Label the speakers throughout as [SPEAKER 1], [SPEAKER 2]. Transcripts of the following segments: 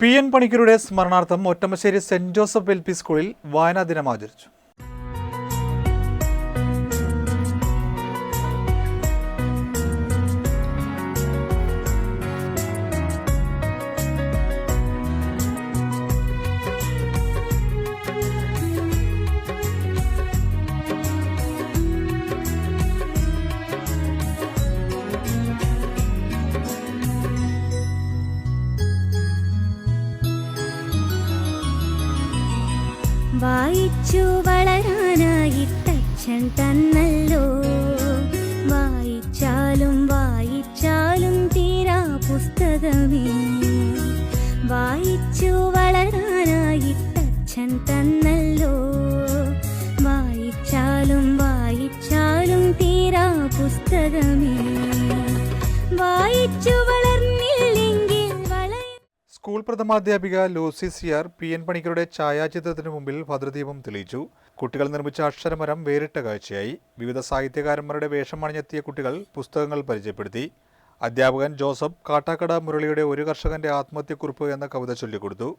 [SPEAKER 1] P N പണിക്കരുടെ സ്മരണാർത്ഥം Ottamassery Saint Joseph L P സ്കൂളിൽ വായനാ ദിനം ആചരിച്ചു.
[SPEAKER 2] വായിച്ചു വളരാനായിട്ടച്ഛൻ തന്നല്ലോ. വായിച്ചാലും വായിച്ചാലും തീരാ പുസ്തകമേ. വായിച്ചു വളരാനായിട്ടച്ഛൻ തന്നല്ലോ. വായിച്ചാലും വായിച്ചാലും തീരാ പുസ്തകമേ.
[SPEAKER 1] സ്കൂൾ പ്രഥമാധ്യാപിക ലൂസി സിയാർ പി എൻ പണിക്കരുടെ ഛായാചിത്രത്തിന് മുമ്പിൽ ഭദ്രദീപം തെളിയിച്ചു. കുട്ടികൾ നിർമ്മിച്ച അക്ഷരമരം വേറിട്ട കാഴ്ചയായി. വിവിധ സാഹിത്യകാരന്മാരുടെ വേഷം അണിഞ്ഞെത്തിയ കുട്ടികൾ പുസ്തകങ്ങൾ പരിചയപ്പെടുത്തി. അധ്യാപകൻ ജോസഫ് കാട്ടാക്കട മുരളിയുടെ ഒരു കർഷകന്റെ ആത്മഹത്യക്കുറിപ്പ് എന്ന കവിത ചൊല്ലിക്കൊടുത്തു.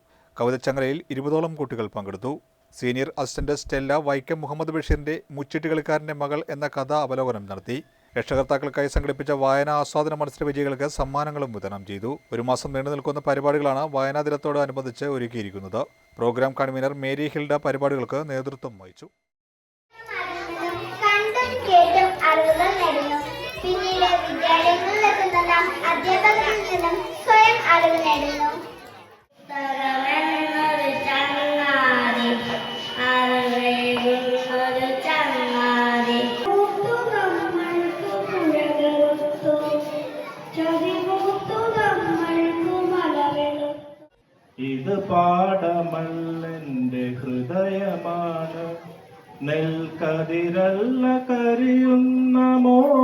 [SPEAKER 1] കവിതച്ചങ്ങലയിൽ ഇരുപതോളം കുട്ടികൾ പങ്കെടുത്തു. Senior assistant Stella Vaikom Muhammad ബഷീറിന്റെ മുച്ചിട്ട് കളിക്കാരന്റെ മകൾ എന്ന കഥ അവലോകനം നടത്തി. രക്ഷകർത്താക്കൾക്കായി സംഘടിപ്പിച്ച വായനാ ആസ്വാദന മത്സര വിജയികൾക്ക് സമ്മാനങ്ങളും വിതരണം ചെയ്തു. ഒരു മാസം നീണ്ടു നിൽക്കുന്ന പരിപാടികളാണ് വായനാ ദിനത്തോടനുബന്ധിച്ച് ഒരുക്കിയിരിക്കുന്നത്. പ്രോഗ്രാം കൺവീനർ മേരി ഹിൽഡ പരിപാടികൾക്ക് നേതൃത്വം വഹിച്ചു.
[SPEAKER 3] പിന്നീട് വിദ്യാലയങ്ങളിലെത്തുന്ന നാം അധ്യാപകരിൽ നിന്നും സ്വയം അറിവ് നേടുന്നു.
[SPEAKER 4] ഇത് പാടമല്ലെന്റെ ഹൃദയമാണ്. നെൽക്കതിരല്ല കരിയുന്നമോ